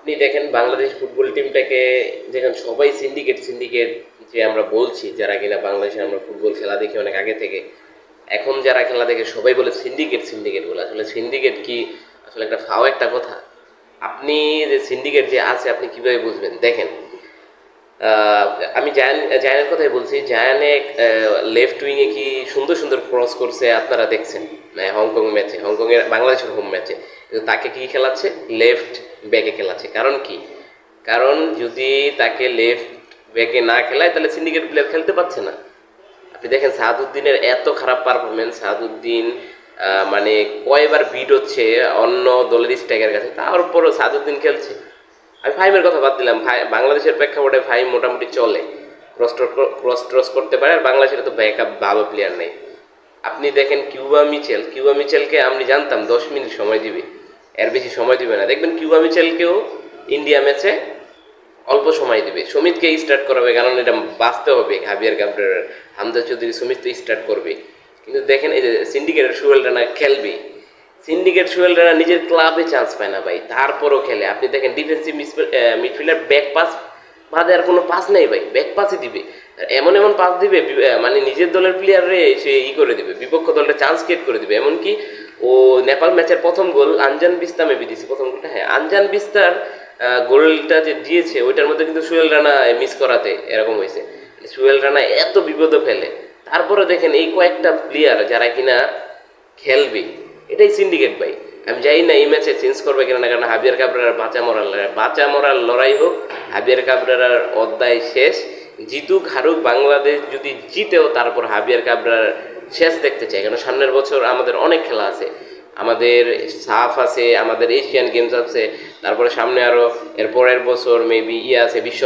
আপনি দেখেন বাংলাদেশ ফুটবল টিমটাকে দেখেন সবাই সিন্ডিকেট সিন্ডিকেট যে আমরা বলছি, যারা কিনা বাংলাদেশে আমরা ফুটবল খেলা দেখি অনেক আগে থেকে। এখন যারা খেলা দেখে সবাই বলে সিন্ডিকেট সিন্ডিকেট বলে। আসলে সিন্ডিকেট কি? আসলে একটা ফাও একটা কথা। আপনি যে সিন্ডিকেট যে আছে, আপনি কীভাবে বুঝবেন? দেখেন আমি জায়ান, জায়ানের কথাই বলছি। জায়ানে লেফট উইংয়ে কি সুন্দর সুন্দর ক্রস করছে আপনারা দেখছেন। মানে হংকং ম্যাচে হংকংয়ের বাংলাদেশের হোম ম্যাচে তাকে কি খেলাচ্ছে? লেফট ব্যাকে খেলাচ্ছে। কারণ কি? কারণ যদি তাকে লেফট ব্যাকে না খেলায়, তাহলে সিন্ডিকেট প্লেয়ার খেলতে পারছে না। আপনি দেখেন সাহাদুদ্দিনের এত খারাপ পারফরমেন্স সাহাদুদ্দিন মানে কয়বার বিট হচ্ছে অন্য দলের স্ট্রাইকের কাছে, তারপরও সাহাদুদ্দিন খেলছে। আমি ফাইমের কথা বাদ দিলাম। বাংলাদেশের প্রেক্ষাপটে ফাইম মোটামুটি চলে। ক্রস ক্রস ট্রস করতে পারে, আর বাংলাদেশের তো ব্যাকআপ ভালো প্লেয়ার নেই। আপনি দেখেন কিউবা মিচেল। কিউবা মিচেলকে আমি জানতাম দশ মিনিট সময় দিবে। এর বেশি সময় দিবে না। দেখবেন কিউবা মিচেলকেও ইন্ডিয়া ম্যাচে অল্প সময় দিবে। সমিতকে স্টার্ট করাবে, কারণ এটা বাঁচতে হবে হাবিয়ার কাপড়ের হামজা চৌধুরী সমিত তো স্টার্ট করবে। কিন্তু দেখেন এই যে সিন্ডিকেটের সুয়েল রানা খেলবে। সিন্ডিকেট সুয়েল রানা নিজের ক্লাবে চান্স পায় না ভাই। তারপরও খেলে। আপনি দেখেন ডিফেন্সিভ মিডফিল্ডার ব্যাক পাস বাদে আর কোনো পাস নেই ভাই। ব্যাক পাসই দিবে। এমন এমন পাস দিবে মানে নিজের দলের প্লেয়ারে সে ই করে দিবে। বিপক্ষ দলটা চান্স ক্রিয়েট করে দিবে। এমনকি ও নেপাল ম্যাচের প্রথম গোল আনজান বিস্তা মেবি দিয়েছে। প্রথম গোলটা হ্যাঁ আনজান বিস্তার গোলটা যে দিয়েছে, ওইটার মধ্যে কিন্তু সুয়েল রানা মিস করাতে এরকম হয়েছে। সুয়েল রানা এত বিপদ ফেলে। তারপরে দেখেন এই কয়েকটা প্লেয়ার যারা কিনা খেলবে, এটাই সিন্ডিকেট ভাই। আমি জানি না এই ম্যাচে চেঞ্জ করবে কিনা না কারণ হাবিয়ার কাবরার বাঁচা মরার বাঁচা মরার লড়াই হোক, হাবিয়ার কাবরার অধ্যায় শেষ। জিতুক, হারুক, বাংলাদেশ যদি জিতেও, তারপর হাবিয়ার কাবরার শেষ দেখতে চাই, কেন সামনের বছর আমাদের অনেক খেলা আছে। আমাদের সাফ আছে, আমাদের এশিয়ান গেমস আছে, তারপরে সামনে আরও এর পরের বছর মেবি ইয়ে আছে বিশ্ব